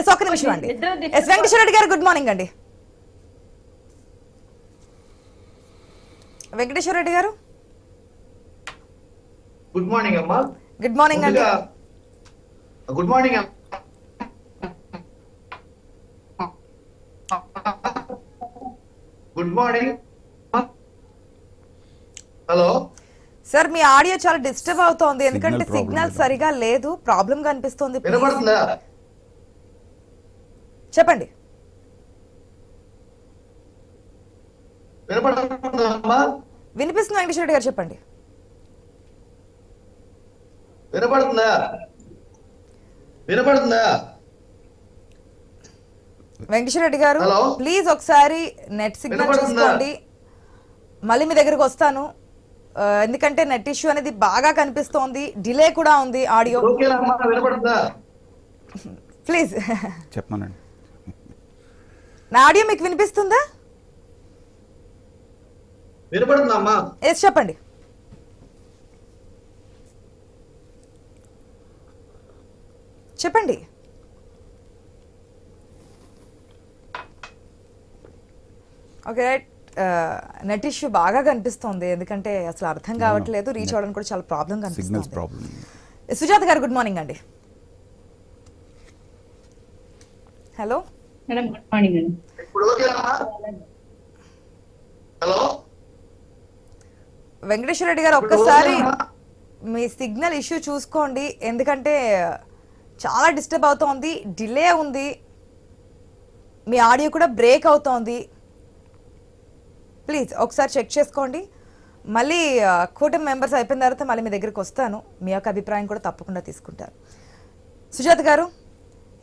Yes ఒక్క నిమిషం అండి. ఎస్ వెంకటేశ్వర రెడ్డి గారు గుడ్ మార్నింగ్ అండి. వెంకటేశ్వర రెడ్డి గారు? గుడ్ మార్నింగ్ అమ్మా. గుడ్ మార్నింగ్ అండి. గుడ్ మార్నింగ్ అమ్మా. గుడ్ మార్నింగ్ హలో సార్ మీ ఆడియో చాలా డిస్టర్బ్ అవుతోంది. ఎందుకంటే సిగ్నల్. సరిగా లేదు. ప్రాబ్లం కనిపిస్తోంది చెప్పండి. వినిపిస్తుంది వెంకటేశ్వర రెడ్డి గారు చెప్పండి. వినపడుతుందా? వినపడుతుందా? వెంకటేశ్వర రెడ్డి గారు? ప్లీజ్ ఒకసారి నెట్ సిగ్నల్? చూసుకోండి. మళ్ళీ మీ దగ్గరకు వస్తాను. ఎందుకంటే నెట్ ఇష్యూ అనేది బాగా కనిపిస్తోంది. డిలే కూడా ఉంది ఆడియో. ఓకేనా అమ్మా వినపడుతుందా? ప్లీజ్. చెప్పమనండి. నా ఆడియో మీకు వినిపిస్తుందా? ఎస్ చెప్పండి. చెప్పండి. ఓకే నెట్ ఇష్యూ బాగా కనిపిస్తోంది. ఎందుకంటే అసలు అర్థం కావట్లేదు. రీచ్ అవ్వడానికి కూడా చాలా ప్రాబ్లం కనిపిస్తుంది. Problem Sujatha garu good morning అండి. హలో? మేడం గుడ్ మార్నింగ్ ఇప్పుడు ఓకేనా హలో? వెంకటేశ్వర రెడ్డి గారు ఒక్కసారి? మీ సిగ్నల్ ఇష్యూ చూసుకోండి. ఎందుకంటే చాలా డిస్టర్బ్ అవుతోంది డిలే ఉంది. మీ ఆడియో కూడా బ్రేక్ అవుతోంది. ప్లీజ్ ఒకసారి చెక్ చేసుకోండి. మళ్ళీ కూటమి మెంబర్స్ అయిపోయిన తర్వాత మళ్ళీ మీ దగ్గరికి వస్తాను. మీ యొక్క అభిప్రాయం కూడా తప్పకుండా తీసుకుంటారు సుజాత గారు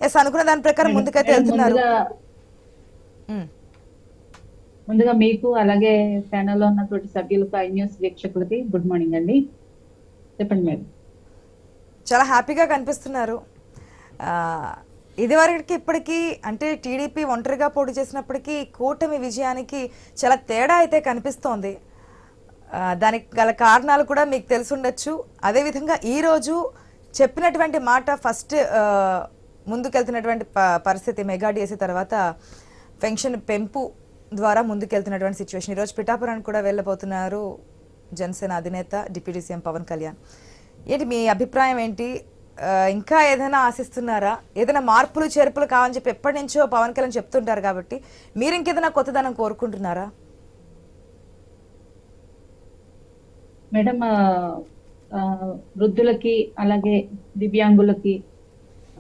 ఎస్ అనుకున్న దాని ప్రకారం ముందుకైతే వెళ్తున్నారు. ముందుగా మ్. ముందుగా మీకు అలాగే ప్యానల్లో ఉన్నటువంటి సభ్యులకు ఐ న్యూస్ వీక్షకులకి గుడ్ మార్నింగ్ అండి. చెప్పండి మేడం. చాలా హ్యాపీగా కనిపిస్తున్నారు. ఇదివరకి ఇప్పటికీ అంటే టీడీపీ ఒంటరిగా పోటీ చేసినప్పటికీ కూటమి విజయానికి చాలా తేడా అయితే కనిపిస్తోంది. దానికి గల కారణాలు కూడా మీకు తెలుసుండొచ్చు అదేవిధంగా ఈరోజు చెప్పినటువంటి మాట ఫస్ట్ ముందుకెళ్తున్నటువంటి పరిస్థితి మెగా డిఎస్సి తర్వాత పెన్షన్ పెంపు ద్వారా ముందుకెళ్తున్నటువంటి సిచ్యువేషన్ ఈరోజు పిఠాపురానికి కూడా వెళ్ళబోతున్నారు జనసేన అధినేత డిప్యూటీ సీఎం పవన్ కళ్యాణ్. ఏంటి మీ అభిప్రాయం ఏంటి? ఇంకా ఏదైనా ఆశిస్తున్నారా? ఏదైనా మార్పులు చేర్పులు కావాలని చెప్పి ఎప్పటి నుంచో పవన్ కళ్యాణ్ చెప్తుంటారు కాబట్టి మీరు ఇంకేదైనా కొత్తదనం కోరుకుంటున్నారా? మేడం వృద్ధులకి అలాగే దివ్యాంగులకి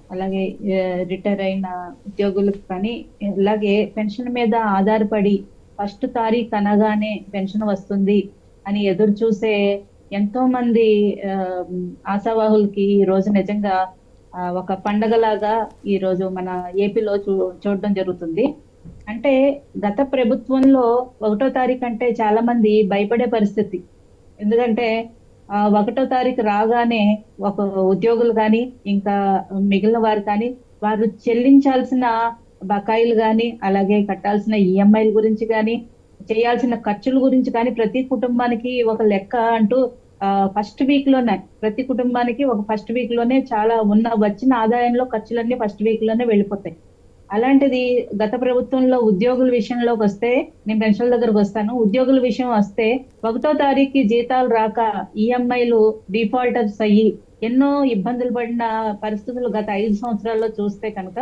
అలాగే రిటైర్ అయిన ఉద్యోగులకు కానీ అలాగే పెన్షన్ మీద ఆధారపడి ఫస్ట్ తారీఖు అనగానే పెన్షన్ వస్తుంది అని ఎదురు చూసే ఎంతో మంది ఆ, ఆశావాహులకి ఈ రోజు నిజంగా ఆ, ఒక పండగలాగా ఈ రోజు మన ఏపీలో చూ చూడడం జరుగుతుంది. అంటే గత ప్రభుత్వంలో ఒకటో తారీఖు అంటే చాలా మంది భయపడే పరిస్థితి. ఎందుకంటే ఒకటో తారీఖు రాగానే ఒక ఉద్యోగులు కానీ ఇంకా మిగిలిన వారు కానీ వారు చెల్లించాల్సిన బకాయిలు కానీ అలాగే కట్టాల్సిన ఈఎంఐల గురించి కానీ చేయాల్సిన ఖర్చుల గురించి కానీ ప్రతి కుటుంబానికి ఒక లెక్క అంటూ ఫస్ట్ వీక్లోనే ప్రతి కుటుంబానికి ఒక ఫస్ట్ వీక్లోనే చాలా ఉన్న వచ్చిన ఆదాయంలో ఖర్చులన్నీ ఫస్ట్ వీక్లోనే వెళ్ళిపోతాయి. అలాంటిది గత ప్రభుత్వంలో ఉద్యోగుల విషయంలోకి వస్తే నేను పెన్షన్ల దగ్గరకు వస్తాను. ఉద్యోగుల విషయం వస్తే ఒకటో తారీఖు జీతాలు రాక ఈఎంఐలు డిఫాల్టర్స్ అయ్యి ఎన్నో ఇబ్బందులు పడిన పరిస్థితులు గత ఐదు సంవత్సరాల్లో చూస్తే కనుక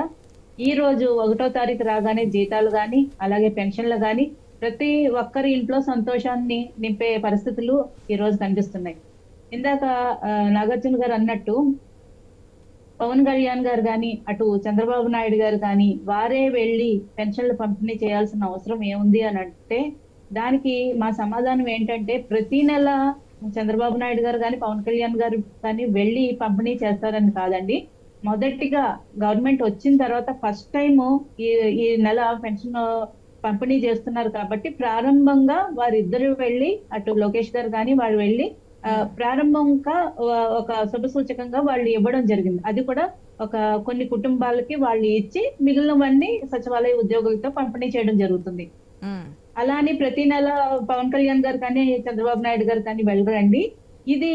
ఈ రోజు ఒకటో తారీఖు రాగానే జీతాలు గాని అలాగే పెన్షన్లు గాని ప్రతి ఒక్కరి ఇంట్లో సంతోషాన్ని నింపే పరిస్థితులు ఈ రోజు కనిపిస్తున్నాయి. ఇందాక నాగార్జున గారు అన్నట్టు పవన్ కళ్యాణ్ గారు కానీ అటు చంద్రబాబు నాయుడు గారు కానీ వారే వెళ్ళి పెన్షన్లు పంపిణీ చేయాల్సిన అవసరం ఏముంది అని అంటే దానికి మా సమాధానం ఏంటంటే ప్రతి నెల చంద్రబాబు నాయుడు గారు కానీ పవన్ కళ్యాణ్ గారు కానీ వెళ్ళి పంపిణీ చేస్తారని కాదండి. మొదటిగా గవర్నమెంట్ వచ్చిన తర్వాత ఫస్ట్ టైం ఈ ఈ నెల పెన్షన్ పంపిణీ చేస్తున్నారు కాబట్టి ప్రారంభంగా వారిద్దరు వెళ్ళి అటు లోకేష్ గారు కానీ వారు వెళ్ళి ప్రారంభంగా ఒక శుభ సూచకంగా వాళ్ళు ఇవ్వడం జరిగింది అది కూడా ఒక కొన్ని కుటుంబాలకి వాళ్ళు ఇచ్చి మిగిలినవన్నీ సచివాలయ ఉద్యోగులతో పంపిణీ చేయడం జరుగుతుంది. అలా అని ప్రతి నెల పవన్ కళ్యాణ్ గారు కానీ చంద్రబాబు నాయుడు గారు కానీ వెళ్ళరండి ఇది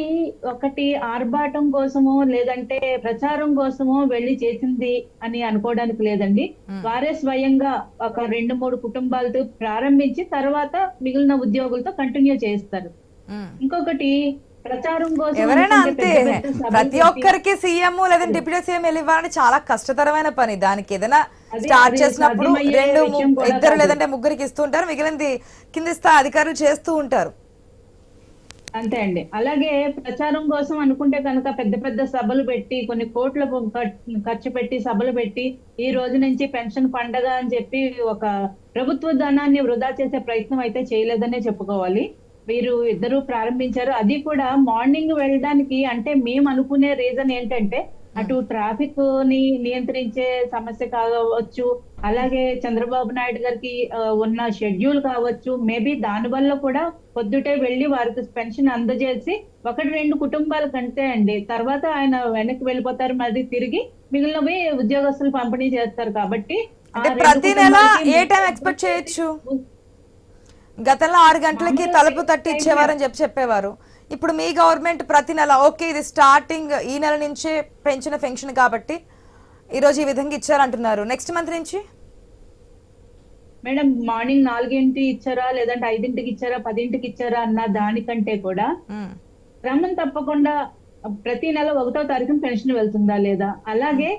ఒకటి ఆర్భాటం కోసమో లేదంటే ప్రచారం కోసమో వెళ్ళి చేసింది అని అనుకోవడానికి లేదండి. వారే స్వయంగా ఒక రెండు మూడు కుటుంబాలతో ప్రారంభించి తర్వాత మిగిలిన ఉద్యోగులతో కంటిన్యూ చేస్తారు. ఇంకొకటి ప్రచారం కోసం ఎవరైనా అంతే. ప్రతి ఒక్కరికి సీఎం లేదంటే డిప్యూటీ సీఎం ఇవ్వాలని చాలా కష్టతరమైన పని. దానికి ఏదైనా స్టార్ట్ చేసినప్పుడు రెండు ఇద్దరు. లేదంటే ముగ్గురికి ఇస్తూ ఉంటారు. మిగిలింది కింది స్థాయి అధికారులు చేస్తూ ఉంటారు. అంతే అండి. అలాగే ప్రచారం కోసం అనుకుంటే కనుక పెద్ద పెద్ద సభలు పెట్టి కొన్ని కోట్ల ఖర్చు పెట్టి సభలు పెట్టి ఈ రోజు నుంచి పెన్షన్ పండగ అని చెప్పి ఒక ప్రభుత్వ ధనాన్ని వృధా చేసే ప్రయత్నం అయితే చేయలేదనే చెప్పుకోవాలి. వీరు ఇద్దరు ప్రారంభించారు. అది కూడా మార్నింగ్ వెళ్ళడానికి అంటే మేము అనుకునే రీజన్ ఏంటంటే అటు ట్రాఫిక్ని నియంత్రించే సమస్య కావచ్చు అలాగే చంద్రబాబు నాయుడు గారికి ఉన్న షెడ్యూల్ కావచ్చు. మేబీ దాని వల్ల కూడా పొద్దుటే వెళ్ళి వారికి పెన్షన్ అందజేసి ఒకటి రెండు కుటుంబాల కంటే అండి. తర్వాత ఆయన వెనక్కి వెళ్ళిపోతారు మరి తిరిగి మిగిలినవి ఉద్యోగస్తులు పంపిణీ చేస్తారు. కాబట్టి ప్రతి నెల ఏ టైం ఎక్స్పెక్ట్ చేయొచ్చు? గతంలో ఆరు గంటలకి తలుపు తట్టి ఇచ్చేవారని చెప్పి చెప్పేవారు. ఇప్పుడు మీ గవర్నమెంట్ ప్రతి నెల ఓకే ఇది స్టార్టింగ్ ఈ నెల నుంచే పెంచిన పెన్షన్ కాబట్టి ఈరోజు ఈ విధంగా ఇచ్చారంటున్నారు. నెక్స్ట్ మంత్ నుంచి? మేడం మార్నింగ్ నాలుగింటి ఇచ్చారా లేదంటే ఐదింటికి ఇచ్చారా పదింటికి ఇచ్చారా అన్న దానికంటే కూడా. క్రమం తప్పకుండా ప్రతి నెల ఒకటో తారీఖున పెన్షన్ వెళ్తుందా లేదా? అలాగే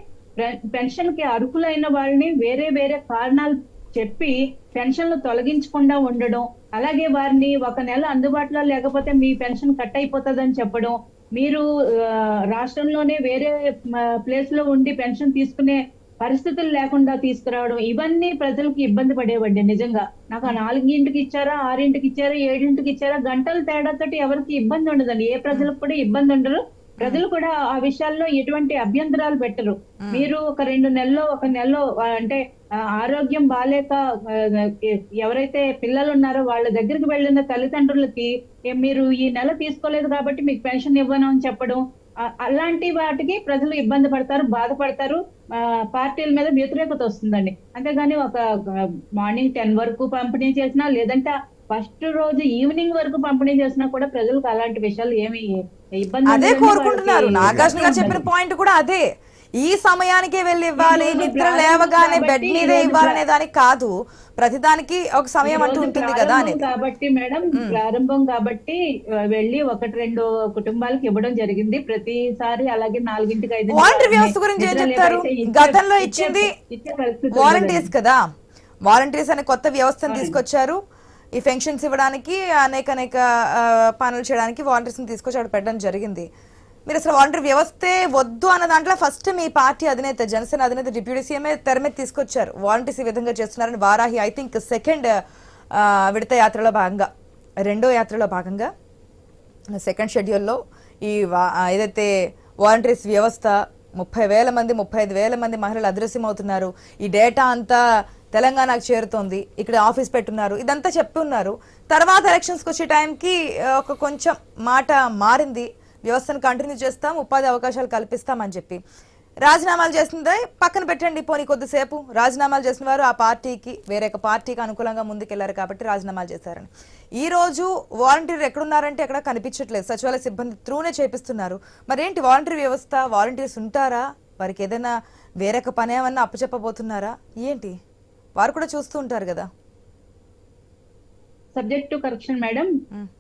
పెన్షన్కి అర్హులైన వాళ్ళని వేరే వేరే కారణాలు చెప్పి పెన్షన్లు తొలగించకుండా ఉండడం అలాగే వారిని ఒక నెల అందుబాటులో లేకపోతే మీ పెన్షన్ కట్ అయిపోతుందని చెప్పడం మీరు రాష్ట్రంలోనే వేరే ప్లేస్లో ఉండి పెన్షన్ తీసుకునే పరిస్థితులు లేకుండా తీసుకురావడం ఇవన్నీ ప్రజలకు ఇబ్బంది పడేవండి నిజంగా. నాకు ఆ నాలుగింటికి ఇచ్చారా ఆరింటికి ఇచ్చారా ఏడింటికి ఇచ్చారా గంటల తేడాతోటి ఎవరికి ఇబ్బంది ఉండదండి. ఏ ప్రజలకు కూడా ఇబ్బంది ఉండరు ప్రజలు కూడా ఆ విషయాల్లో ఎటువంటి అభ్యంతరాలు పెట్టరు. మీరు ఒక రెండు నెలల్లో ఒక నెలలో అంటే ఆరోగ్యం బాలేక ఆ, ఎవరైతే పిల్లలు ఉన్నారో వాళ్ళ దగ్గరికి వెళ్ళిన తల్లిదండ్రులకి "ఏ, మీరు ఈ నెల తీసుకోలేదు కాబట్టి మీకు పెన్షన్ ఇవ్వను అని చెప్పడం అలాంటి వాటికి ప్రజలు ఇబ్బంది పడతారు బాధపడతారు. పార్టీల మీద వ్యతిరేకత వస్తుందండి. అంతేగాని ఒక మార్నింగ్ టెన్ వరకు పంపిణీ చేసినా లేదంటే ఫస్ట్ రోజు ఈవినింగ్ వరకు పంపిణీ చేసినా కూడా ప్రజలకు అలాంటి విషయాలు ఏమి ఇబ్బంది అదే. కోరుకుంటున్నారు. నాగార్జున గారు చెప్పిన పాయింట్ కూడా అదే. ఈ సమయానికే వెళ్ళి ఇవ్వాలి నిద్ర లేవగానే బెడ్ మీదే ఇవ్వాలనే దానికి కాదు. ప్రతిదానికి ఒక సమయం అంటూ ఉంటుంది కదా కాబట్టి మేడం ప్రారంభం కాబట్టి వెళ్ళి ఒకటి రెండు కుటుంబాలకు ఇవ్వడం జరిగింది. ప్రతిసారి అలాగే నాలుగింటికి ఐదు వాలంటీర్ వ్యవస్థ గురించి ఏం చెప్తారు? గతంలో ఇచ్చింది వాలంటీర్స్ కదా. వాలంటీర్స్ అనే కొత్త వ్యవస్థను తీసుకొచ్చారు. ఈ పెన్షన్స్ ఇవ్వడానికి అనేక అనేక పనులు చేయడానికి వాలంటీర్స్ని తీసుకొచ్చి అక్కడ పెట్టడం జరిగింది. మీరు అసలు వాలంటీర్ వ్యవస్థే వద్దు అన్న దాంట్లో ఫస్ట్ మీ పార్టీ అధినేత జనసేన అధినేత డిప్యూటీ సీఎంఏ తెర మీద తీసుకొచ్చారు. వాలంటీర్స్ ఈ విధంగా చేస్తున్నారని వారాహి ఐ థింక్ సెకండ్ విడత యాత్రలో భాగంగా రెండో యాత్రలో భాగంగా సెకండ్ షెడ్యూల్లో ఈ వా- ఏదైతే వాలంటీర్స్ వ్యవస్థ ముప్పై వేల మంది ముప్పై ఐదు వేల మంది మహిళలు అదృశ్యమవుతున్నారు. ఈ డేటా అంతా తెలంగాణకు చేరుతోంది. ఇక్కడ ఆఫీస్ పెట్టున్నారు. ఇదంతా చెప్తున్నారు. తర్వాత ఎలక్షన్స్కి వచ్చే టైంకి ఒక కొంచెం మాట మారింది. వ్యవస్థను కంటిన్యూ చేస్తాం ఉపాధి అవకాశాలు కల్పిస్తామని చెప్పి. రాజీనామాలు చేసిందే పక్కన పెట్టండి పోనీ కొద్దిసేపు. రాజీనామాలు చేసిన వారు ఆ పార్టీకి వేరే పార్టీకి అనుకూలంగా ముందుకెళ్ళారు కాబట్టి రాజీనామాలు చేశారని. ఈ రోజు వాలంటీర్ ఎక్కడున్నారంటే ఎక్కడ కనిపించట్లేదు. సచివాలయ సిబ్బంది త్రూనే చేపిస్తున్నారు. మరేంటి వాలంటీర్ వ్యవస్థ? వాలంటీర్స్ ఉంటారా? వారికి ఏదైనా వేరొక పని ఏమన్నా అప్పచెప్పబోతున్నారా? ఏంటి? వారు కూడా చూస్తూ ఉంటారు కదా. Subject to correction madam.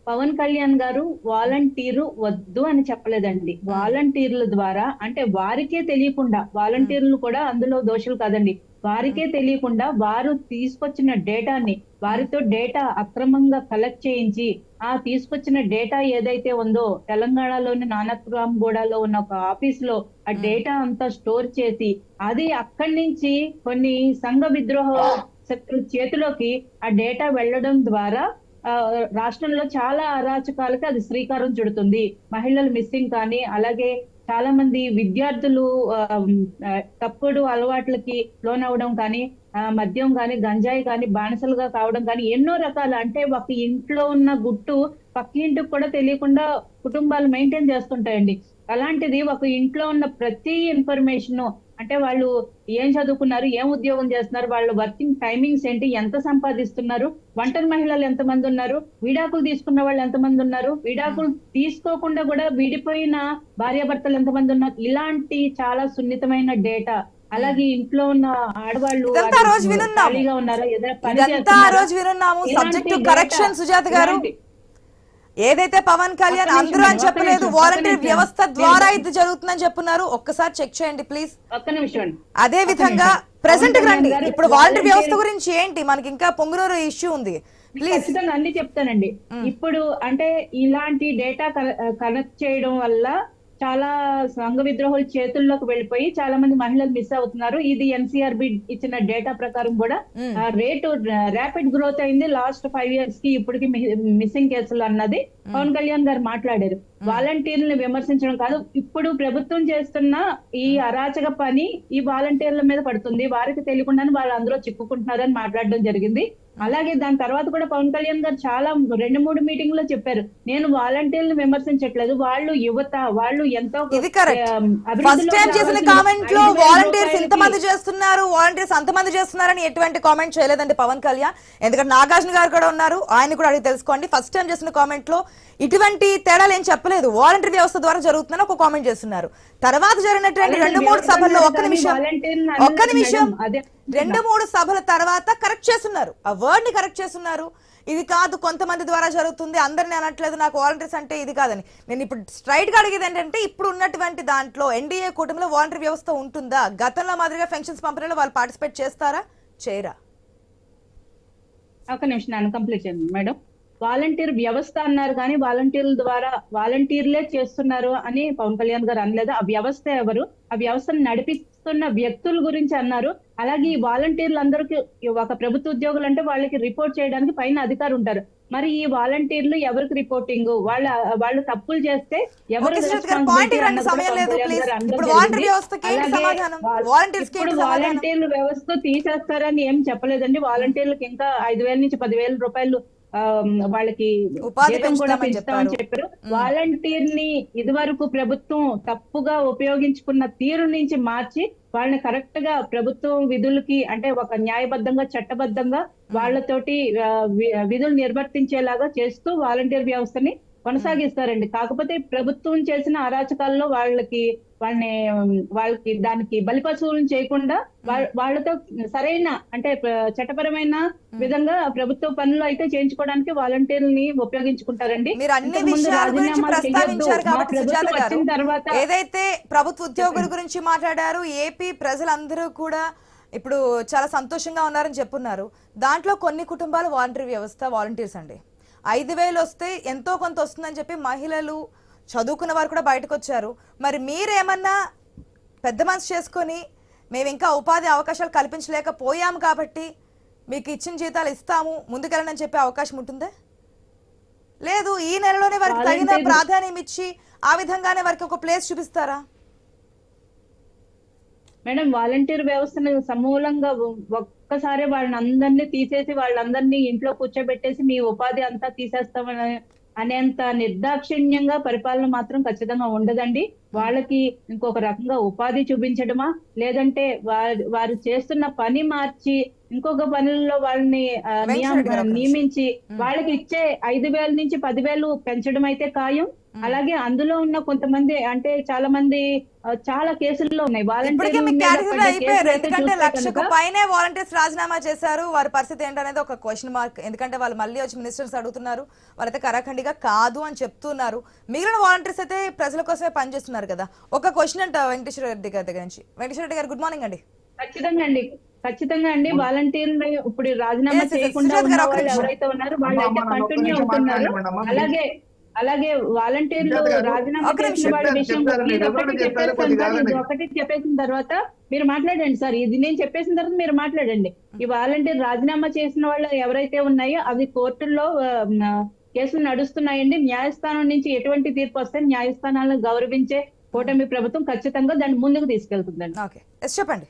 Pawan Kalyan garu volunteer వద్దు అని చెప్పలేదండి. వాలంటీర్ల ద్వారా అంటే వారికే తెలియకుండా వాలంటీర్లు కూడా అందులో దోషులు కాదండి. వారికే తెలియకుండా వారు తీసుకొచ్చిన డేటాని వారితో డేటా అక్రమంగా కలెక్ట్ చేయించి ఆ తీసుకొచ్చిన డేటా ఏదైతే ఉందో తెలంగాణలోని నానక్రామ్గూడలో ఉన్న ఒక ఆఫీస్లో ఆ. డేటా అంతా స్టోర్ చేసి అది అక్కడి నుంచి కొన్ని సంఘ విద్రోహ చేతిలోకి ఆ డేటా వెళ్ళడం ద్వారా ఆ, రాష్ట్రంలో చాలా అరాచకాలకి అది శ్రీకారం చుడుతుంది. మహిళలు మిస్సింగ్ కానీ అలాగే చాలా మంది విద్యార్థులు తప్పుడు అలవాట్లకి లోనవడం కానీ ఆ, మద్యం కానీ గంజాయి కానీ బానిసలుగా కావడం కానీ ఎన్నో రకాల. అంటే ఒక ఇంట్లో ఉన్న గుట్టు పక్క ఇంటికి కూడా తెలియకుండా కుటుంబాలు మెయింటైన్ చేస్తుంటాయండి. అలాంటిది ఒక ఇంట్లో ఉన్న ప్రతి ఇన్ఫర్మేషన్ అంటే వాళ్ళు ఏం చదువుకున్నారు ఏం ఉద్యోగం చేస్తున్నారు వాళ్ళ వర్కింగ్ టైమింగ్స్ ఏంటి ఎంత సంపాదిస్తున్నారు ఒంటరి మహిళలు ఎంతమంది ఉన్నారు విడాకులు తీసుకున్న వాళ్ళు ఎంతమంది ఉన్నారు విడాకులు తీసుకోకుండా కూడా విడిపోయిన భార్యాభర్తలు ఎంతమంది ఉన్నారు ఇలాంటి చాలా సున్నితమైన డేటా. అలాగే ఇంట్లో ఉన్న ఆడవాళ్ళు రోజు అది వినున్నాము. ఖాళీగా ఉన్నారా ఏదైనా పని సబ్జెక్టు కరెక్షన్ సుజాత గారు. ఏదైతే పవన్ కళ్యాణ్ అందరూ అని చెప్పలేదు వాలంటీర్. వ్యవస్థ ద్వారా ఇది జరుగుతుందని చెప్పున్నారు ఒక్కసారి చెక్ చేయండి ప్లీజ్. అదే విధంగా. ప్రెసెంట్ రండి. ఇప్పుడు వాలంటీర్ వ్యవస్థ గురించి ఏంటి? మనకి ఇంకా పొంగునూరు ఇష్యూ ఉంది. ఖచ్చితంగా అన్ని చెప్తానండి. ఇప్పుడు అంటే ఇలాంటి డేటా కనెక్ట్ చేయడం వల్ల చాలా సంఘ విద్రోహుల చేతుల్లోకి వెళ్ళిపోయి చాలా మంది మహిళలు మిస్ అవుతున్నారు. ఇది ఎన్సీఆర్బి ఇచ్చిన డేటా ప్రకారం కూడా రేటు ర్యాపిడ్ గ్రోత్ అయింది. లాస్ట్ ఫైవ్ ఇయర్స్కి ఇప్పటికి మిస్సింగ్ కేసులు అన్నది పవన్ కళ్యాణ్ గారు మాట్లాడారు. వాలంటీర్లను విమర్శించడం కాదు. ఇప్పుడు ప్రభుత్వం చేస్తున్న ఈ అరాచక పని ఈ వాలంటీర్ల మీద పడుతుంది. వారికి తెలియకుండానే వాళ్ళు అందులో చిక్కుకుంటున్నారని మాట్లాడడం జరిగింది. అలాగే దాని తర్వాత కూడా పవన్ కళ్యాణ్ గారు చాలా రెండు మూడు మీటింగ్లో చెప్పారు. నేను వాలంటీర్లను విమర్శించట్లేదు. వాళ్ళు యువత వాళ్ళు ఎంతో ఫస్ట్ టైం చేసిన కామెంట్లో వాలంటీర్స్ ఇంతమంది చేస్తున్నారు. వాలంటీర్స్ అంతమంది చేస్తున్నారని ఎటువంటి కామెంట్ చేయలేదండి పవన్ కళ్యాణ్. ఎందుకంటే నాగార్జున గారు కూడా ఉన్నారు. ఆయన కూడా అడిగి తెలుసుకోండి. ఫస్ట్ టైం చేసిన కామెంట్లో ఇటువంటి తేడాలు ఏం చెప్పలేదు వాలంటీర్ వ్యవస్థ ద్వారా జరుగుతుందని ఒక కామెంట్ చేస్తున్నారు. తర్వాత జరిగినటువంటి రెండు మూడు సభల్లో ఒక్క నిమిషం ఒక్క నిమిషం. రెండు మూడు సభల తర్వాత కరెక్ట్ చేస్తున్నారు. ఆ వర్డ్ని కరెక్ట్ చేస్తున్నారు. ఇది కాదు కొంతమంది ద్వారా జరుగుతుంది. అందరిని అనట్లేదు నాకు వాలంటీర్స్ అంటే ఇది కాదని. నేను ఇప్పుడు స్ట్రైట్గా అడిగేది ఏంటంటే ఇప్పుడు ఉన్నటువంటి దాంట్లో ఎన్డీఏ కూటమిలో వాలంటీర్ వ్యవస్థ ఉంటుందా? గతంలో మాదిరిగా పెన్షన్స్ పంపిణీలో వాళ్ళు పార్టిసిపేట్ చేస్తారా? చేయరా? ఒక నిమిషం కంప్లీట్ చేయండి మేడం. వాలంటీర్ వ్యవస్థ అన్నారు కానీ వాలంటీర్ల ద్వారా వాలంటీర్లే చేస్తున్నారు అని పవన్ కళ్యాణ్ గారు అనలేదు. ఆ వ్యవస్థ ఎవరు? ఆ వ్యవస్థను నడిపిస్తున్న వ్యక్తుల గురించి అన్నారు. అలాగే ఈ వాలంటీర్లు అందరికీ ఒక ప్రభుత్వ ఉద్యోగులు అంటే వాళ్ళకి రిపోర్ట్ చేయడానికి పైన అధికారి ఉంటారు. మరి ఈ వాలంటీర్లు ఎవరికి రిపోర్టింగ్? వాళ్ళ వాళ్ళు తప్పులు చేస్తే ఎవరు? వాలంటీర్లు వ్యవస్థ తీసేస్తారని ఏం చెప్పలేదండి. వాలంటీర్లకు ఇంకా ఐదు వేల నుంచి పదివేల రూపాయలు వాళ్ళకి జీతం కూడా పెంచుతామని చెప్పారు. వాలంటీర్ని ఇదివరకు ప్రభుత్వం తప్పుగా ఉపయోగించుకున్న తీరు నుంచి మార్చి వాళ్ళని కరెక్ట్గా ప్రభుత్వం విధులకి అంటే ఒక న్యాయబద్ధంగా చట్టబద్ధంగా వాళ్ళతోటి విధులు నిర్వర్తించేలాగా చేస్తూ వాలంటీర్ వ్యవస్థని కొనసాగిస్తారండి. కాకపోతే ప్రభుత్వం చేసిన అరాచకాల్లో వాళ్ళకి వాళ్ళని వాళ్ళకి దానికి బలిపశువులను చేయకుండా వాళ్ళ- వాళ్ళతో సరైన అంటే ప్ర- చట్టపరమైన విధంగా ప్రభుత్వ పనులు అయితే చేయించుకోవడానికి వాలంటీర్లని ఉపయోగించుకుంటారండి. వచ్చిన తర్వాత ఏదైతే ప్రభుత్వ ఉద్యోగుల గురించి మాట్లాడారు ఏపీ ప్రజలందరూ కూడా ఇప్పుడు చాలా సంతోషంగా ఉన్నారని చెప్పున్నారు. దాంట్లో కొన్ని కుటుంబాలు వాలంటీర్ వ్యవస్థ వాలంటీర్స్ అండి. ఐదు వేలు వస్తే ఎంతో కొంత వస్తుందని చెప్పి మహిళలు చదువుకున్న వారు కూడా బయటకు వచ్చారు. మరి మీరేమన్నా పెద్ద మనసు చేసుకొని మేము ఇంకా ఉపాధి అవకాశాలు కల్పించలేకపోయాము కాబట్టి మీకు ఇచ్చిన జీతాలు ఇస్తాము ముందుకెళ్ళండి చెప్పే అవకాశం ఉంటుందా? లేదు ఈ నెలలోనే వారికి తగిన ప్రాధాన్యం ఇచ్చి ఆ విధంగానే వారికి ఒక ప్లేస్ చూపిస్తారా? మేడం వాలంటీర్ వ్యవస్థను సమూలంగా ఒక్కసారి వాళ్ళని అందరినీ తీసేసి వాళ్ళందరినీ ఇంట్లో కూర్చోబెట్టేసి మీ ఉపాధి అంతా తీసేస్తామని అనేంత నిర్దాక్షిణ్యంగా పరిపాలన మాత్రం ఖచ్చితంగా ఉండదండి. వాళ్ళకి ఇంకొక రకంగా ఉపాధి చూపించడమా? లేదంటే వారి వారు చేస్తున్న పని మార్చి ఇంకొక పనుల్లో వాళ్ళని. నియమించి వాళ్ళకి ఇచ్చే ఐదు వేల నుంచి పదివేలు పెంచడం అయితే ఖాయం. అలాగే అందులో ఉన్న కొంతమంది అంటే చాలా మంది చాలా కేసుల్లో ఉన్నాయి. ఎందుకంటే లక్షకు పైనే వాలంటీర్స్ రాజీనామా చేశారు. వారి పరిస్థితి ఏంటనేది ఒక క్వశ్చన్ మార్క్ ఎందుకంటే వాళ్ళు మళ్ళీ వచ్చి మినిస్టర్స్ అడుగుతున్నారు. వాళ్ళైతే కరాఖండిగా కాదు అని చెప్తున్నారు. మిగిలిన వాలంటీర్స్ అయితే ప్రజల కోసమే పనిచేస్తున్నారు. కదా. ఒక క్వశ్చన్ అంట వెంకటేశ్వర రెడ్డి గారి దగ్గర నుంచి. వెంకటేశ్వర రెడ్డి గారు గుడ్ మార్నింగ్ అండి. ఖచ్చితంగా అండి. ఖచ్చితంగా అండి. వాలంటీర్లు ఇప్పుడు రాజీనామా. చేయకుండా. ఎవరైతే ఉన్నారో వాళ్ళైతే కంటిన్యూ అమ్మా. అలాగే అలాగే వాలంటీర్లు రాజీనామా. చేసిన ఒకటి చెప్పేసాను తర్వాత మీరు మాట్లాడండి సార్. ఇది నేను చెప్పేసిన తర్వాత మీరు మాట్లాడండి. ఈ వాలంటీర్ రాజీనామా చేసిన వాళ్ళు ఎవరైతే ఉన్నాయో అవి కోర్టుల్లో కేసులు నడుస్తున్నాయండి. న్యాయస్థానం నుంచి ఎటువంటి తీర్పు వస్తే న్యాయస్థానాలను గౌరవించే కూటమి ప్రభుత్వం ఖచ్చితంగా దాన్ని ముందుకు తీసుకెళ్తుందండి. చెప్పండి.